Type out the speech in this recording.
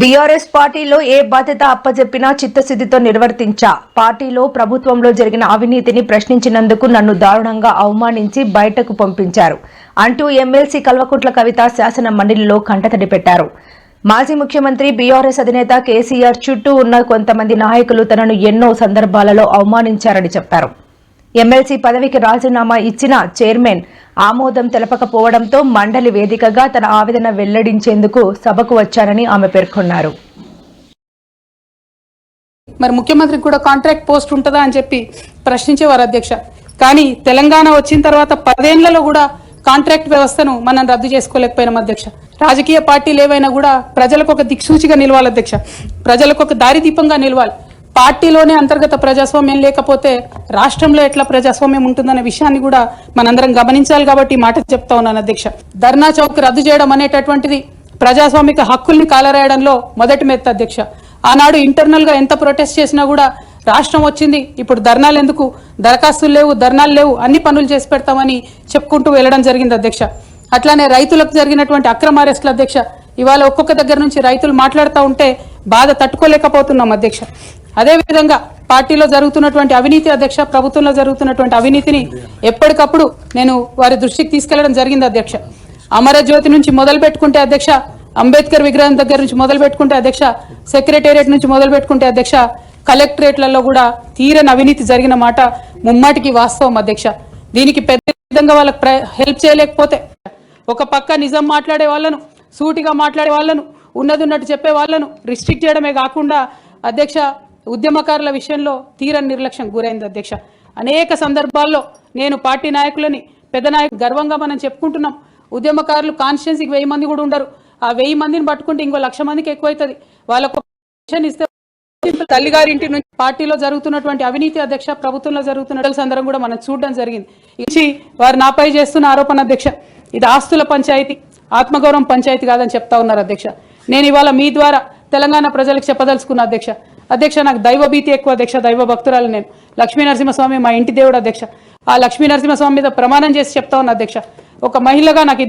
BRS పార్టీలో ఏ బాధ్యత అప్పజెప్పినా చిత్తశుద్ధితో నిర్వర్తించా. పార్టీలో ప్రభుత్వంలో జరిగిన అవినీతిని ప్రశ్నించినందుకు నన్ను దారుణంగా అవమానించి బయటకు పంపించారు. అంటూ ఎమ్మెల్సీ కల్వకుంట్ల కవిత శాసన మండలిలో కంటతడి పెట్టారు. మాజీ ముఖ్యమంత్రి బీఆర్ఎస్ అధినేత కేసీఆర్ చుట్టూ ఉన్న కొంతమంది నాయకులు తనను ఎన్నో సందర్భాలలో అవమానించారని చెప్పారు ఎమ్మెల్సీ పదవికి రాజీనామా ఇచ్చిన చైర్మన్ ఆమోదం తెలపకపోవడంతో మండలి వేదికగా తన ఆవేదన వెల్లడించేందుకు సభకు వచ్చారని ఆమె పేర్కొన్నారు. మరి ముఖ్యమంత్రికి కూడా కాంట్రాక్ట్ పోస్ట్ ఉంటుందా అని చెప్పి ప్రశ్నించేవారు అధ్యక్ష. కానీ తెలంగాణ వచ్చిన తర్వాత పదేళ్ళలో కూడా కాంట్రాక్ట్ వ్యవస్థను మనం రద్దు చేసుకోలేకపోయినాం అధ్యక్ష. రాజకీయ పార్టీలు ఏవైనా కూడా ప్రజలకు ఒక దిక్సూచిగా నిలవాలి అధ్యక్ష. ప్రజలకు ఒక దారిదీపంగా నిలవాలి. పార్టీలోనే అంతర్గత ప్రజాస్వామ్యం లేకపోతే రాష్ట్రంలో ఎట్లా ప్రజాస్వామ్యం ఉంటుందనే విషయాన్ని కూడా మనందరం గమనించాలి కాబట్టి మాట చెప్తా ఉన్నాను అధ్యక్ష. ధర్నా చౌక్ రద్దు చేయడం అనేటటువంటిది ప్రజాస్వామిక హక్కుల్ని కాలరాయడంలో మొదటి మెత్త అధ్యక్ష. ఆనాడు ఇంటర్నల్గా ఎంత ప్రొటెస్ట్ చేసినా కూడా రాష్ట్రం వచ్చింది ఇప్పుడు ధర్నాలు ఎందుకు? దరఖాస్తులు లేవు ధర్నాలు లేవు అన్ని పనులు చేసి పెడతామని చెప్పుకుంటూ వెళ్ళడం జరిగింది అధ్యక్ష. అట్లానే రైతులకు జరిగినటువంటి అక్రమ అరెస్టుల అధ్యక్ష ఇవాళ ఒక్కొక్క దగ్గర నుంచి రైతులు మాట్లాడుతూ ఉంటే బాధ తట్టుకోలేకపోతున్నాం అధ్యక్ష. అదేవిధంగా పార్టీలో జరుగుతున్నటువంటి అవినీతి అధ్యక్ష ప్రభుత్వంలో జరుగుతున్నటువంటి అవినీతిని ఎప్పటికప్పుడు నేను వారి దృష్టికి తీసుకెళ్ళడం జరిగింది అధ్యక్ష. అమరజ్యోతి నుంచి మొదలు పెట్టుకుంటే అధ్యక్ష అంబేద్కర్ విగ్రహం దగ్గర నుంచి మొదలు పెట్టుకుంటే అధ్యక్ష సెక్రటేరియట్ నుంచి మొదలు పెట్టుకుంటే అధ్యక్ష కలెక్టరేట్లలో కూడా తీరని అవినీతి జరిగిన మాట ముమ్మాటికి వాస్తవం అధ్యక్ష. దీనికి పెద్ద విధంగా వాళ్ళకి ప్ర- హెల్ప్ చేయలేకపోతే ఒక పక్క నిజం మాట్లాడే వాళ్ళను సూటిగా మాట్లాడే వాళ్ళను ఉన్నది ఉన్నట్టు చెప్పే వాళ్ళను రిస్ట్రిక్ట్ చేయడమే కాకుండా అధ్యక్ష ఉద్యమకారుల విషయంలో తీరని నిర్లక్ష్యం గురైంది అధ్యక్ష. అనేక సందర్భాల్లో నేను పార్టీ నాయకులని పెద్ద నాయకులు గర్వంగా మనం చెప్పుకుంటున్నాం. ఉద్యమకారులు కాన్స్టిట్యున్సీకి వెయ్యి మంది కూడా ఉండరు. ఆ వెయ్యి మందిని పట్టుకుంటే ఇంకో లక్ష మందికి ఎక్కువైతుంది. వాళ్ళకు పెన్షన్ ఇస్తే తల్లిగారింటి నుంచి పార్టీలో జరుగుతున్నటువంటి అవినీతి అధ్యక్ష ప్రభుత్వంలో జరుగుతున్న సందర్భం కూడా మనం చూడడం జరిగింది. ఇచ్చి వారు నాపై చేస్తున్న ఆరోపణ అధ్యక్ష ఇది ఆస్తుల పంచాయతీ ఆత్మగౌరవం పంచాయతీ కాదని చెప్తా ఉన్నారు అధ్యక్ష. నేను ఇవాళ మీ ద్వారా తెలంగాణ ప్రజలకు చెప్పదలుచుకున్న అధ్యక్ష. అధ్యక్ష నాకు దైవ భీతి ఎక్కువ అధ్యక్ష దైవ భక్తురాలు నేను. లక్ష్మీ నరసింహస్వామి మా ఇంటి దేవుడు అధ్యక్ష. ఆ లక్ష్మీ నరసింహస్వామి మీద ప్రమాణం చేసి చెప్తా ఉన్నా అధ్యక్ష. ఒక మహిళగా నాకు